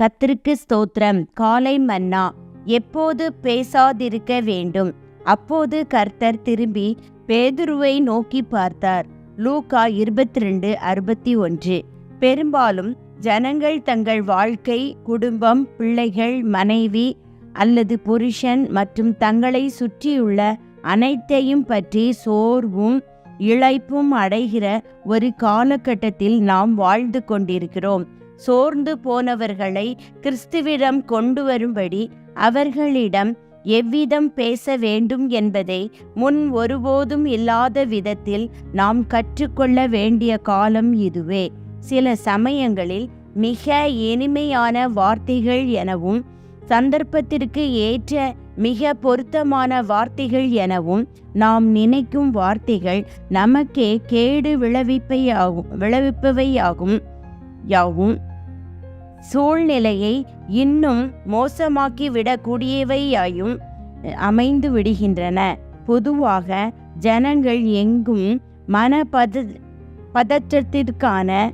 கத்திற்கு ஸ்தோத்திரம். காலை மன்னா எப்போது பேசாதிருக்க வேண்டும்? அப்போது கர்த்தர் திரும்பி பேதுருவை நோக்கி பார்த்தார். லூகா இருபத்தி ரெண்டு அறுபத்தி ஒன்று. பெரும்பாலும் ஜனங்கள் தங்கள் வாழ்க்கை குடும்பம் பிள்ளைகள் மனைவி அல்லது புருஷன் மற்றும் தங்களை சுற்றியுள்ள அனைத்தையும் பற்றி சோர்வும் இழைப்பும் அடைகிற ஒரு காலகட்டத்தில் நாம் வாழ்ந்து கொண்டிருக்கிறோம். சோர்ந்து போனவர்களை கிறிஸ்துவிடம் கொண்டு வரும்படி அவர்களிடம் எவ்விதம் பேச வேண்டும் என்பதை முன் ஒருபோதும் இல்லாத விதத்தில் நாம் கற்றுக்கொள்ள வேண்டிய காலம் இதுவே. சில சமயங்களில் மிக இனிமையான வார்த்தைகள் எனவும் சந்தர்ப்பத்திற்கு ஏற்ற மிக பொருத்தமான வார்த்தைகள் எனவும் நாம் நினைக்கும் வார்த்தைகள் நமக்கே கேடு விளைவிப்பையாகும் விளைவிப்பவையாகும். யாவும் சூழ்நிலையை இன்னும் மோசமாக்கி விடக்கூடியவையாயும் அமைந்து விடுகின்றன. பொதுவாக ஜனங்கள் எங்கும் மன பத பதற்றத்திற்கான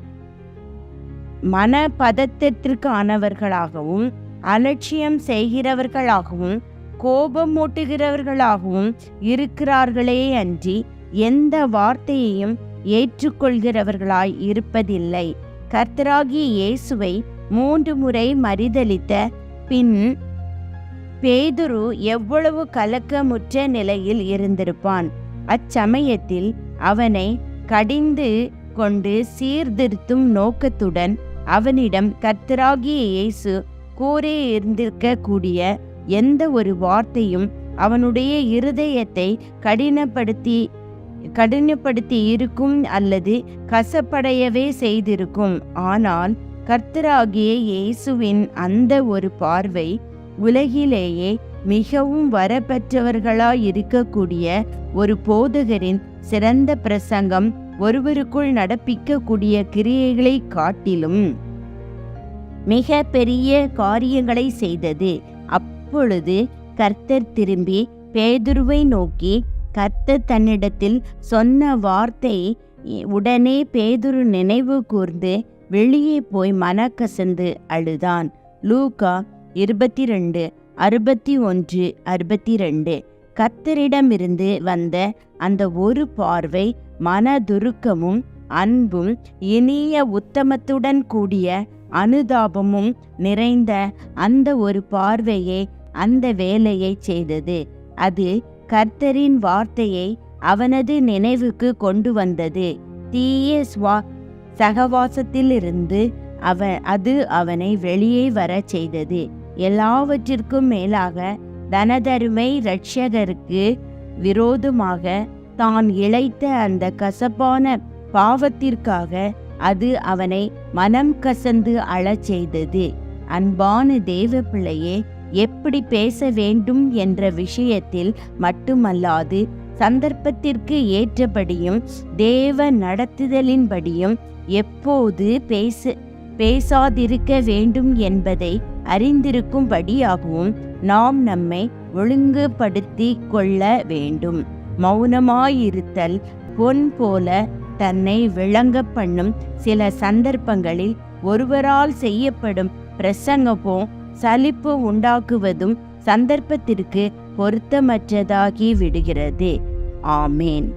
மன பதற்றத்திற்கானவர்களாகவும் அலட்சியம் செய்கிறவர்களாகவும் கோபம் மூட்டுகிறவர்களாகவும் இருக்கிறார்களே அன்றி எந்த வார்த்தையையும் ஏற்றுக்கொள்கிறவர்களாய் இருப்பதில்லை. கர்த்தராகிய இயேசுவை மூன்று முறை மறிதளித்த பின் பேதுரு எவ்வளவு கலக்கமுற்ற நிலையில் இருந்திருப்பான். அச்சமயத்தில் அவனை கடிந்து கொண்டு சீர்திருத்தும் நோக்கத்துடன் அவனிடம் கர்த்தராகிய இயேசு கூறே இருந்திருக்கக்கூடிய எந்த ஒரு வார்த்தையும் அவனுடைய இருதயத்தை கடினப்படுத்தி கடினப்படுத்தி இருக்கும் அல்லது கசப்படையவே செய்திருக்கும். ஆனால் கர்த்தராகிய இயேசுவின் அந்த ஒரு பார்வை உலகிலேயே மிகவும் வரப்பெற்றவர்களாய் இருக்கக்கூடிய ஒரு போதகரின் சிறந்த பிரசங்கம் ஒருவருக்குள் நடப்பிக்கக்கூடிய கிரியைகளை காட்டிலும் மிக பெரிய காரியங்களை செய்தது. அப்பொழுது கர்த்தர் திரும்பி பேதுருவை நோக்கி கர்த்தர் தன்னிடத்தில் சொன்ன வார்த்தை உடனே பேதுரு நினைவு கூர்ந்து வெளியே போய் மனக்கசந்து அழுதான். லூகா இருபத்தி ரெண்டு அறுபத்தி ஒன்று அறுபத்தி ரெண்டு கர்த்தரிடமிருந்து வந்த அந்த ஒரு பார்வை மனதுருக்கமும் அன்பும் இனிய உத்தமத்துடன் கூடிய அனுதாபமும் நிறைந்த அந்த ஒரு பார்வையே அந்த வேலையை செய்தது. அது கர்த்தரின் வார்த்தையை அவனது நினைவுக்கு கொண்டு வந்தது தீய ஸ்வா சகவாசத்திலிருந்து அவன் அது அவனை வெளியே வரச் செய்தது. எல்லாவற்றிற்கும் மேலாக தனதருமை இரட்சகருக்கு விரோதமாக தான் இழைத்த அந்த கசப்பான பாவத்திற்காக அது அவனை மனம் கசந்து அழச் செய்தது. அன்பான தேவ பிள்ளையே எப்படி பேச வேண்டும் என்ற விஷயத்தில் மட்டுமல்லாது சந்தர்ப்பத்திற்கு ஏற்றபடியும் தேவ நடத்துதலின்படியும் எப்போது பேச பேசாதிருக்க வேண்டும் என்பதை அறிந்திருக்கும்படியாகவும் நாம் நம்மை ஒழுங்குபடுத்தி கொள்ள வேண்டும். மௌனமாயிருத்தல் பொன் போல தன்னை விளங்க பண்ணும் சில சந்தர்ப்பங்களில் ஒருவரால் செய்யப்படும் பிரசங்கமோ சலிப்பு உண்டாக்குவதும் சந்தர்ப்பத்திற்கு பொருத்தமற்றதாகி விடுகிறது. ஆமேன்.